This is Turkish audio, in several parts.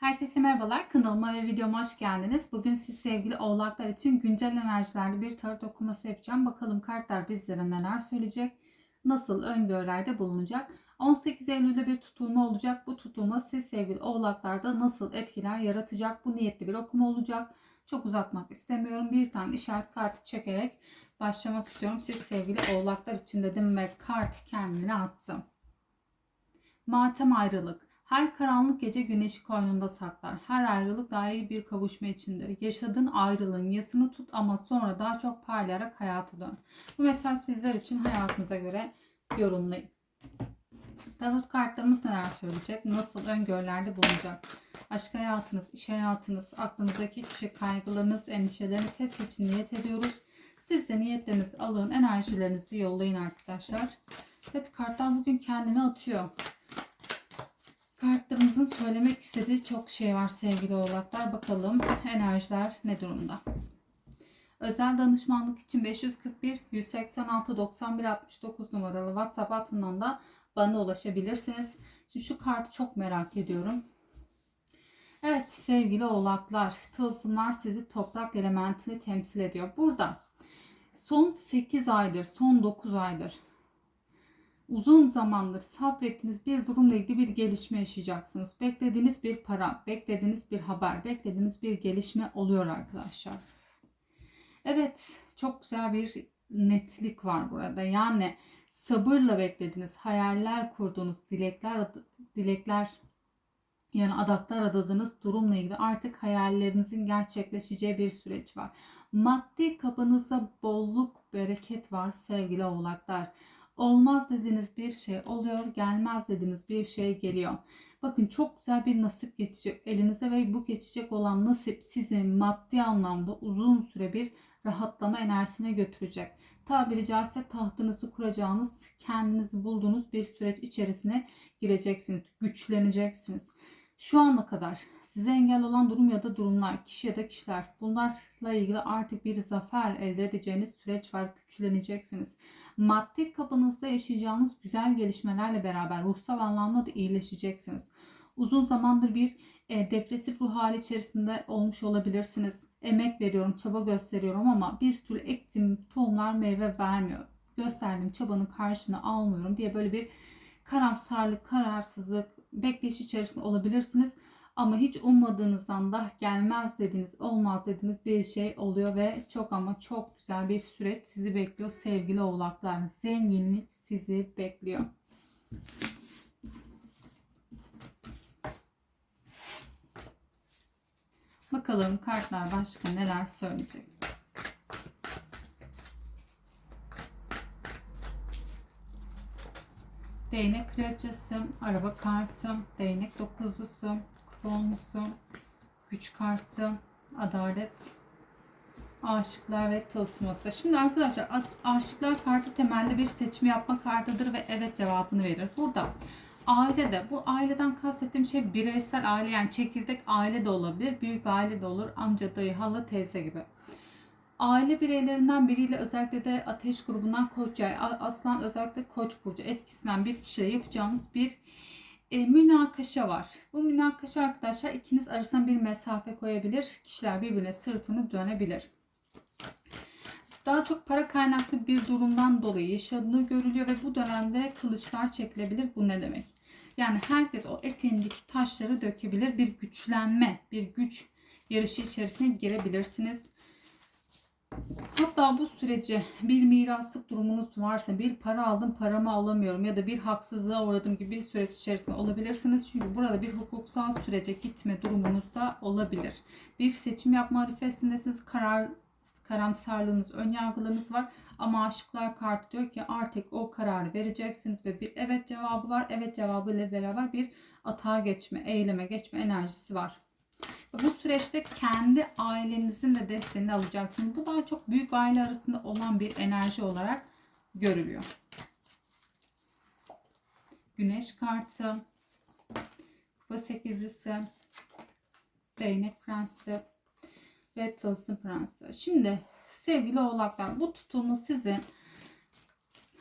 Herkese merhabalar. Kanalıma ve videoma hoş geldiniz. Bugün siz sevgili oğlaklar için güncel enerjilerde bir tarot okuması yapacağım. Bakalım kartlar bizlere neler söyleyecek, nasıl öngörülerde bulunacak. 18 Eylül'de bir tutulma olacak. Bu tutulma siz sevgili oğlaklarda nasıl etkiler yaratacak? Bu niyetli bir okuma olacak. Çok uzatmak istemiyorum. Bir tane işaret kartı çekerek başlamak istiyorum. Siz sevgili oğlaklar için dedim ve kart kendini attım. Matem ayrılık. Her karanlık gece güneşi koynunda saklar. Her ayrılık dahi bir kavuşma içindir. Yaşadığın ayrılığın yasını tut ama sonra daha çok parlayarak hayata dön. Bu mesaj sizler için hayatınıza göre yorumlayın. Tarot kartlarımız neler söyleyecek? Nasıl öngörülerde bulunacak? Aşk hayatınız, iş hayatınız, aklınızdaki kişi, kaygılarınız, endişeleriniz hepsi için niyet ediyoruz. Siz de niyetlerinizi alın, enerjilerinizi yollayın arkadaşlar. Evet kartlar bugün kendini atıyor. Kartlarımızın söylemek istediği çok şey var sevgili oğlaklar. Bakalım enerjiler ne durumda? Özel danışmanlık için 541 186 91 69 numaralı WhatsApp hattından da bana ulaşabilirsiniz. Şimdi şu kartı çok merak ediyorum. Evet sevgili oğlaklar, tılsımlar sizi toprak elementini temsil ediyor. Burada son 8 aydır, son 9 aydır uzun zamandır sabrettiğiniz bir durumla ilgili bir gelişme yaşayacaksınız. Beklediğiniz bir para, beklediğiniz bir haber, beklediğiniz bir gelişme oluyor arkadaşlar. Evet, çok güzel bir netlik var burada. Yani sabırla beklediğiniz, hayaller kurduğunuz, dilekler dilekler yani adaklar adadığınız durumla ilgili artık hayallerinizin gerçekleşeceği bir süreç var. Maddi kapınızda bolluk, bereket var sevgili oğlaklar. Olmaz dediğiniz bir şey oluyor, gelmez dediğiniz bir şey geliyor. Bakın çok güzel bir nasip geçecek elinize ve bu geçecek olan nasip sizi maddi anlamda uzun süre bir rahatlama enerjisine götürecek. Tabiri caizse tahtınızı kuracağınız, kendinizi bulduğunuz bir süreç içerisine gireceksiniz, güçleneceksiniz. Şu ana kadar size engel olan durum ya da durumlar, kişi ya da kişiler bunlarla ilgili artık bir zafer elde edeceğiniz süreç var. Güçleneceksiniz. Maddi kapınızda yaşayacağınız güzel gelişmelerle beraber ruhsal anlamda da iyileşeceksiniz. Uzun zamandır bir e, depresif ruh hali içerisinde olmuş olabilirsiniz. Emek veriyorum, çaba gösteriyorum ama bir türlü ektiğim tohumlar meyve vermiyor. Gösterdiğim çabanın karşını almıyorum diye böyle bir karamsarlık, kararsızlık, bekleyiş içerisinde olabilirsiniz. Ama hiç ummadığınızdan da gelmez dediğiniz, olmaz dediğiniz bir şey oluyor ve çok ama çok güzel bir süreç sizi bekliyor sevgili oğlaklar. Zenginlik sizi bekliyor. Bakalım kartlar başka neler söyleyecek. Değnek kraliçesi, araba kartı, değnek dokuzlusu, kupa güç kartı, adalet, aşıklar ve tılsıması. Şimdi arkadaşlar aşıklar kartı temelde bir seçim yapma kartıdır ve evet cevabını verir. Burada ailede bu aileden kastettiğim şey bireysel aile yani çekirdek aile de olabilir, büyük aile de olur, amca, dayı, hala, teyze gibi aile bireylerinden biriyle özellikle de ateş grubundan koç yay, aslan özellikle koç burcu etkisinden bir kişiyle yapacağınız bir e, münakaşa var. Bu münakaşa arkadaşlar ikiniz arasında bir mesafe koyabilir. Kişiler birbirine sırtını dönebilir. Daha çok para kaynaklı bir durumdan dolayı yaşadığı görülüyor ve bu dönemde kılıçlar çekilebilir. Bu ne demek? Yani herkes o eteğindeki taşları dökebilir. Bir güçlenme, bir güç yarışı içerisine girebilirsiniz. Hatta bu süreci bir miraslık durumunuz varsa bir para aldım paramı alamıyorum ya da bir haksızlığa uğradım gibi bir süreç içerisinde olabilirsiniz. Çünkü burada bir hukuksal sürece gitme durumunuz da olabilir. Bir seçim yapma arifesindesiniz. Karar karamsarlığınız, ön yargılarınız var. Ama aşıklar kartı diyor ki artık o kararı vereceksiniz ve bir evet cevabı var. Evet cevabı ile beraber bir atağa geçme, eyleme geçme enerjisi var. Bu süreçte kendi ailenizin de desteğini alacaksınız. Bu daha çok büyük aile arasında olan bir enerji olarak görülüyor. Güneş kartı, kupa sekizlisi, değnek prensi ve tılsım prensi. Şimdi sevgili oğlaklar bu tutulma sizin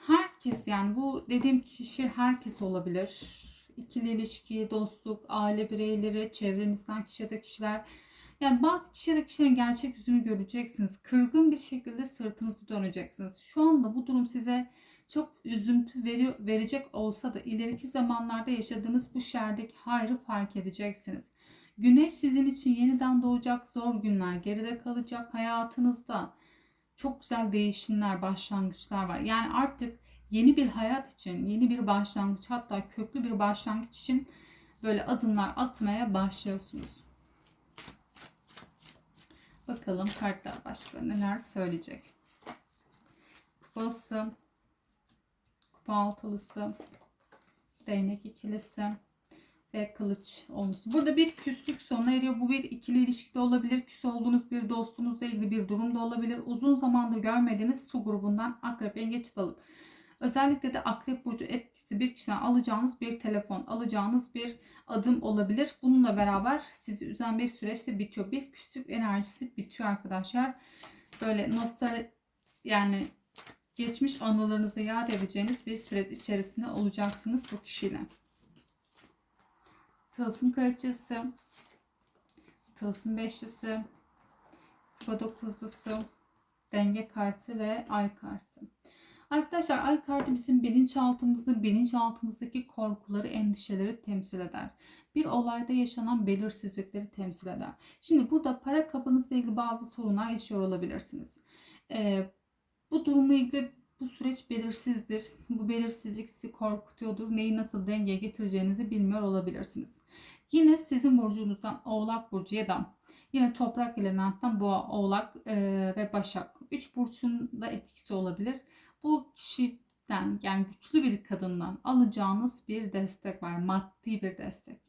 herkes yani bu dediğim kişi herkes olabilir ikili ilişki, dostluk, aile bireyleri, çevrenizden kişi ya da kişiler. Yani bazı kişi ya da kişilerin gerçek yüzünü göreceksiniz. Kırgın bir şekilde sırtınızı döneceksiniz. Şu anda bu durum size çok üzüntü veriyor, verecek olsa da ileriki zamanlarda yaşadığınız bu şerdeki hayrı fark edeceksiniz. Güneş sizin için yeniden doğacak zor günler geride kalacak hayatınızda. Çok güzel değişimler, başlangıçlar var. Yani artık yeni bir hayat için, yeni bir başlangıç hatta köklü bir başlangıç için böyle adımlar atmaya başlıyorsunuz. Bakalım kartlar başka neler söyleyecek. Kupası, kupa altılısı, değnek ikilisi ve kılıç onlusu. Burada bir küslük sona eriyor. Bu bir ikili ilişkide olabilir. Küs olduğunuz bir dostunuzla ilgili bir durum da olabilir. Uzun zamandır görmediğiniz su grubundan akrep, yengeç, balık. Özellikle de akrep burcu etkisi bir kişiden alacağınız bir telefon, alacağınız bir adım olabilir. Bununla beraber sizi üzen bir süreçte bitiyor. Bir küslük enerjisi bitiyor arkadaşlar. Böyle nostalji yani geçmiş anılarınızı yad edeceğiniz bir süreç içerisinde olacaksınız bu kişiyle. Tılsım kraliçesi, tılsım beşlisi, kupa dokuzlusu, denge kartı ve ay kartı. Arkadaşlar ay kartı bizim bilinçaltımızı, bilinçaltımızdaki korkuları, endişeleri temsil eder. Bir olayda yaşanan belirsizlikleri temsil eder. Şimdi burada para kapınızla ilgili bazı sorunlar yaşıyor olabilirsiniz. Ee, bu durumla ilgili bu süreç belirsizdir. Bu belirsizlik sizi korkutuyordur. Neyi nasıl dengeye getireceğinizi bilmiyor olabilirsiniz. Yine sizin burcunuzdan Oğlak Burcu ya da yine toprak elementten Boğa, Oğlak e, ve Başak. Üç burçun da etkisi olabilir. Bu kişiden yani güçlü bir kadından alacağınız bir destek var. Maddi bir destek.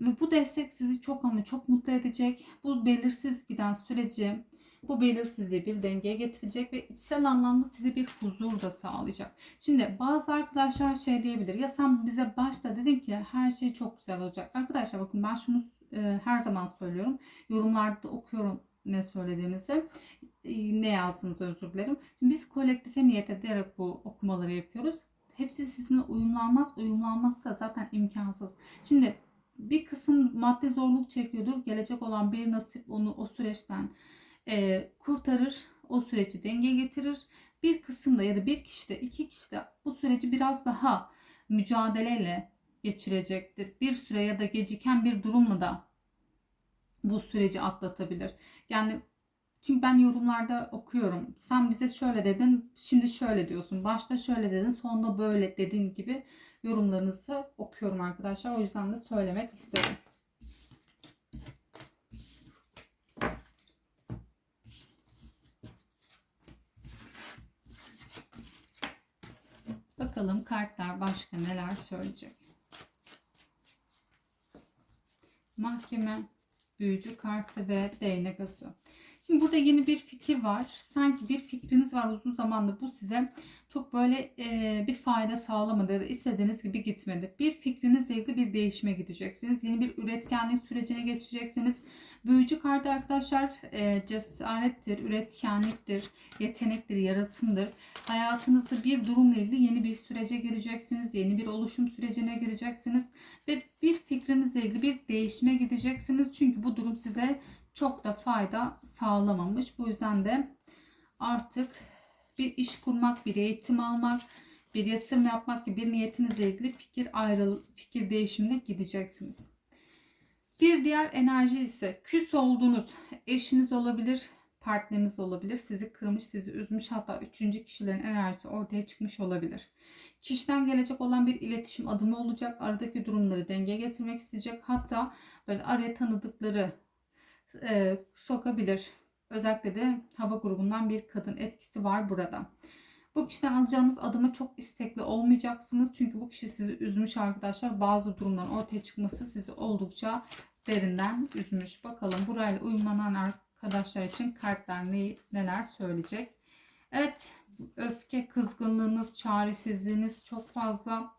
Ve bu destek sizi çok ama çok mutlu edecek. Bu belirsiz giden süreci bu belirsizliği bir dengeye getirecek ve içsel anlamda size bir huzur da sağlayacak. Şimdi bazı arkadaşlar şey diyebilir ya sen bize başta dedin ki her şey çok güzel olacak. Arkadaşlar bakın ben şunu e, her zaman söylüyorum. Yorumlarda okuyorum ne söylediğinizi e, ne yazdığınızı özür dilerim. Şimdi biz kolektife niyet ederek bu okumaları yapıyoruz. Hepsi sizinle uyumlanmaz. Uyumlanmazsa zaten imkansız. Şimdi bir kısım maddi zorluk çekiyordur. Gelecek olan bir nasip onu o süreçten e, kurtarır. O süreci denge getirir. Bir kısımda ya da bir kişide iki kişide bu süreci biraz daha mücadeleyle geçirecektir. Bir süre ya da geciken bir durumla da bu süreci atlatabilir. Yani çünkü ben yorumlarda okuyorum. Sen bize şöyle dedin, şimdi şöyle diyorsun. Başta şöyle dedin, sonunda böyle dedin gibi yorumlarınızı okuyorum arkadaşlar. O yüzden de söylemek istedim. Bakalım kartlar başka neler söyleyecek. Mahkeme, büyücü kartı ve değnek ası. Şimdi burada yeni bir fikir var. Sanki bir fikriniz var uzun zamandır bu size çok böyle e, bir fayda sağlamadı ya da istediğiniz gibi gitmedi. Bir fikrinizle ilgili bir değişime gideceksiniz. Yeni bir üretkenlik sürecine geçeceksiniz. Büyücü kartı arkadaşlar e, cesarettir, üretkenliktir, yetenektir, yaratımdır. Hayatınızda bir durumla ilgili yeni bir sürece gireceksiniz. Yeni bir oluşum sürecine gireceksiniz. Ve bir fikrinizle ilgili bir değişime gideceksiniz. Çünkü bu durum size çok da fayda sağlamamış. Bu yüzden de artık bir iş kurmak, bir eğitim almak, bir yatırım yapmak gibi bir niyetinizle ilgili fikir ayrıl fikir değişimine gideceksiniz. Bir diğer enerji ise küs olduğunuz eşiniz olabilir, partneriniz olabilir. Sizi kırmış, sizi üzmüş hatta üçüncü kişilerin enerjisi ortaya çıkmış olabilir. Kişiden gelecek olan bir iletişim adımı olacak. Aradaki durumları dengeye getirmek isteyecek. Hatta böyle araya tanıdıkları e, sokabilir. Özellikle de hava grubundan bir kadın etkisi var burada. Bu kişiden alacağınız adıma çok istekli olmayacaksınız. Çünkü bu kişi sizi üzmüş arkadaşlar. Bazı durumların ortaya çıkması sizi oldukça derinden üzmüş. Bakalım burayla uyumlanan arkadaşlar için kartlar ne, neler söyleyecek. Evet öfke, kızgınlığınız, çaresizliğiniz çok fazla.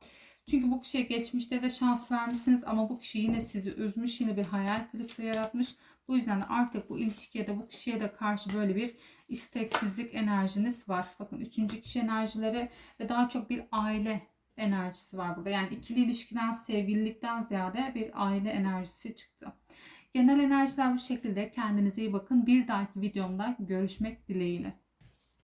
Çünkü bu kişiye geçmişte de şans vermişsiniz ama bu kişi yine sizi üzmüş, yine bir hayal kırıklığı yaratmış. Bu yüzden de artık bu ilişkiye de bu kişiye de karşı böyle bir isteksizlik enerjiniz var. Bakın üçüncü kişi enerjileri ve daha çok bir aile enerjisi var burada. Yani ikili ilişkiden, sevgililikten ziyade bir aile enerjisi çıktı. Genel enerjiler bu şekilde. Kendinize iyi bakın. Bir dahaki videomda görüşmek dileğiyle.